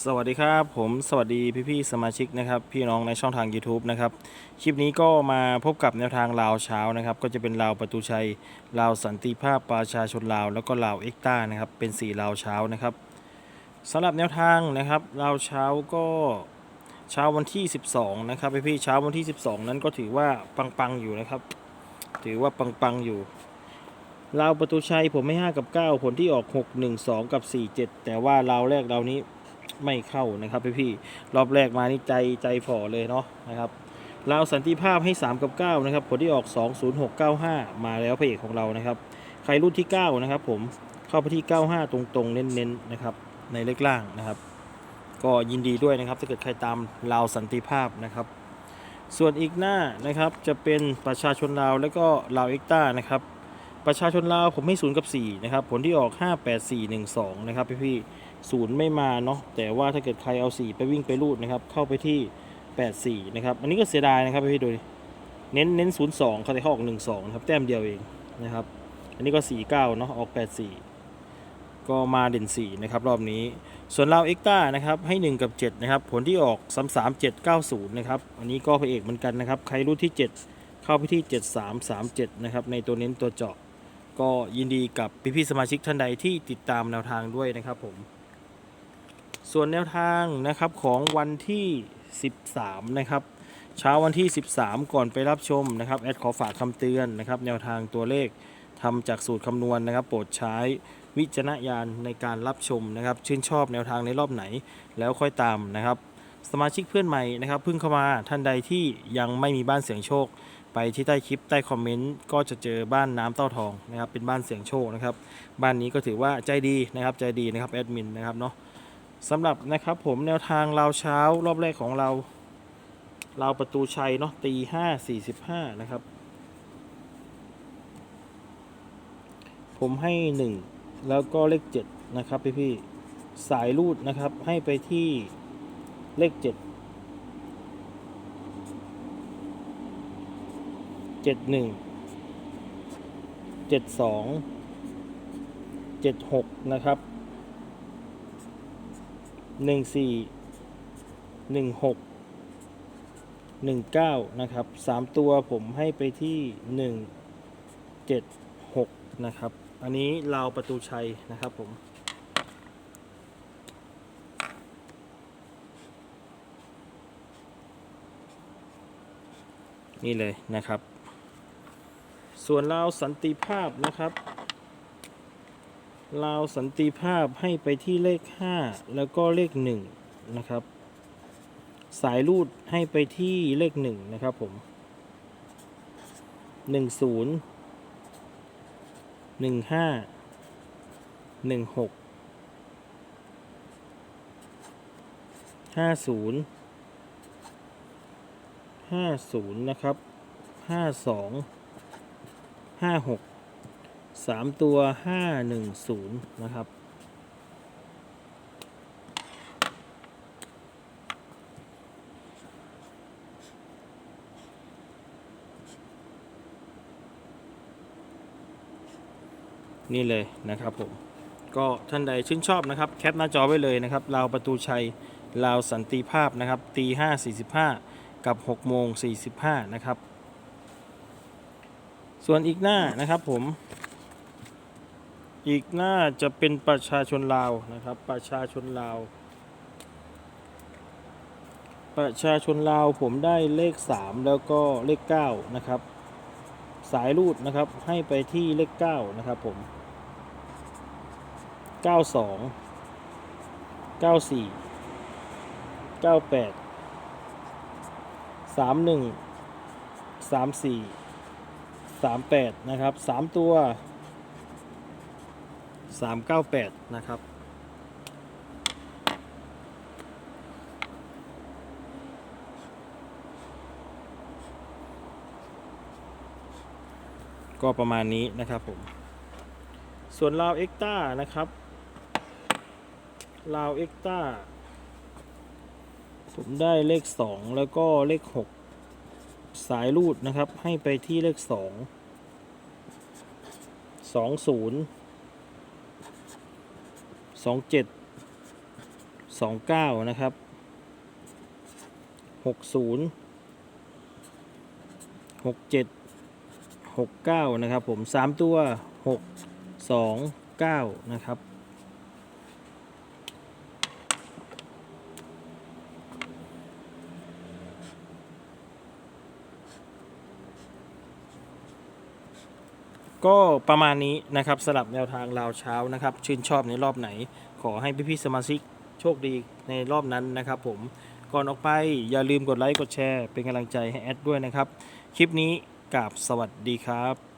สวัสดีครับผมสวัสดีพี่ๆสมาชิกนะครับพี่น้องในช่องทาง YouTube นะครับคลิปนี้ก็มาพบกับแนวทางลาวเช้านะครับก็จะเป็นลาวประตูชัยลาวสันติภาพประชาชนลาว แล้วก็ลาวเอ็กต้านะครับเป็นสีลาวเช้านะครับสำหรับแนวทางนะครับลาวเช้าก็เช้าวันที่ 12นะครับพี่ๆเช้าวันที่ 12 นั้นก็ถือว่าปังๆอยู่นะครับ ถือว่าปังๆอยู่ลาวประตูชัยผมไม่5กับ 9 ผลที่ออก 6 1 2 กับ 4 7 แต่ว่าลาวแรกเรานี้ ไม่เข้านะครับพี่พี่รอบแรกมานี่ใจใจฝ่อเลยเนาะนะครับลาวสันติภาพให้ 3 กับ 9 นะครับ ผลที่ออก 2 0 6 9 5 มาแล้วพระเอกของเรานะครับ ใครรุ่นที่ 9 นะครับผมเข้าไปที่ 95 ตรงๆ เน้นๆนะครับในเลขล่างนะครับ ก็ยินดีด้วยนะครับ ถ้าเกิดใครตามลาวสันติภาพนะครับ ส่วนอีกหน้านะครับจะเป็นประชาชนลาวแล้วก็ลาวเอ็กต้านะครับ ประชาชนลาวผมให้ศูนย์กับ4นะครับผลที่ออก 58412 นะครับพี่พี่ศูนย์ไม่มาเนาะแต่ว่าถ้าเกิดใครเอา 4 ไปวิ่งไปรูดนะครับเข้าไปที่ 84 นะครับ อันนี้ก็เสียดายนะครับพี่พี่ดูเน้นเน้น 02 เขาได้เข้าออก 12 นะครับ แต้มเดียวเองนะครับ อันนี้ก็ 49 เนาะออก 84 ก็มาเด่น 4 นะครับ รอบนี้ ส่วนลาวเอ็กต้านะครับให้ 1 กับ 7 นะครับ ผลที่ออก 33790 นะครับ อันนี้ก็พระเอกเหมือนกันนะครับ ใครรุ่นที่ 7 เข้าไปที่ 7337 นะครับ ในตัวเน้นตัวเจาะ ก็ยินดีกับพี่ๆสมาชิกท่านใดที่ติดตามแนวทางด้วยนะครับผม ส่วนแนวทางนะครับของวันที่ 13 นะครับเช้าวันที่ 13 ก่อนไปรับชมนะครับแอดขอฝากคำเตือนนะครับ แนวทางตัวเลขทำจากสูตรคำนวณนะครับ โปรดใช้วิจารณญาณในการรับชมนะครับ ชื่นชอบแนวทางในรอบไหนแล้วค่อยตามนะครับ สมาชิกเพื่อนใหม่นะครับเพิ่งเข้ามาท่านใดที่ยังไม่มีบ้านเสียงโชค ไปที่ใต้คลิปใต้คอมเมนต์ก็จะเจอบ้านน้ำเต้าทองนะครับเป็นบ้านเสียงโชคนะครับบ้านนี้ก็ถือว่าใจดีนะครับใจดีนะครับแอดมินนะครับเนาะสำหรับนะครับผมแนวทางเราเช้ารอบแรกของเรา เราประตูชัยเนาะตีห้าสี่สิบห้านะครับ ผมให้หนึ่งแล้วก็เลขเจ็ดนะครับพี่พี่ๆสายรูดนะครับให้ไปที่เลขเจ็ด เจ็ดหนึ่งเจ็ดสองเจ็ดหกนะครับหนึ่งสี่หนึ่งหกหนึ่งเก้านะครับสามตัวผมให้ไปที่หนึ่งเจ็ดหกนะครับ อันนี้ลาวประตูชัยนะครับผมนี่เลยนะครับ ส่วนลาวสันติภาพนะครับลาวสันติภาพให้ไปที่เลข 5 แล้วก็เลข 1 นะครับ สายรูดให้ไปที่เลข 1 นะครับผม 10 15 16 50 50 นะครับห้าสอง ห้าหกสามตัวห้าหนึ่งศูนย์นะครับ นี่เลยนะครับผม ก็ท่านใดชื่นชอบนะครับ แคปหน้าจอไว้เลยนะครับลาวประตูชัยลาวสันติภาพนะครับตีห้าสี่สิบห้ากับ6โมง45นะครับ ส่วนอีกหน้านะครับผม อีกหน้าจะเป็นประชาชนลาวนะครับ ประชาชนลาว ประชาชนลาวผมได้เลข 3 แล้วก็เลข 9 นะครับ สายรูดนะครับให้ไปที่เลข 9 นะครับผม 92 94 98สา มหนึ่งสามแปดนะครับสามตัวสามเก้าแปดนะครับ ก็ประมาณนี้นะครับผม ส่วนลาวเอ็กต้านะครับลาวเอ็กต้าผมได้เลข 2 แล้วก็เลข 6 สายรูดนะครับ ให้ไปที่เลข2 2 0 2 7สองเก้านะครับหกศูนย์หกเจ็ดหกเก้านะครับผมสามตัวหกสองเก้านะครับ ก็ประมาณนี้นะครับสลับแนวทางราวเช้านะครับ ชื่นชอบในรอบไหน ขอให้พี่ๆสมาชิกโชคดีในรอบนั้นนะครับ ผมก่อนออกไปอย่าลืมกดไลค์กดแชร์เป็นกำลังใจให้แอดด้วยนะครับ คลิปนี้กราบสวัสดีครับ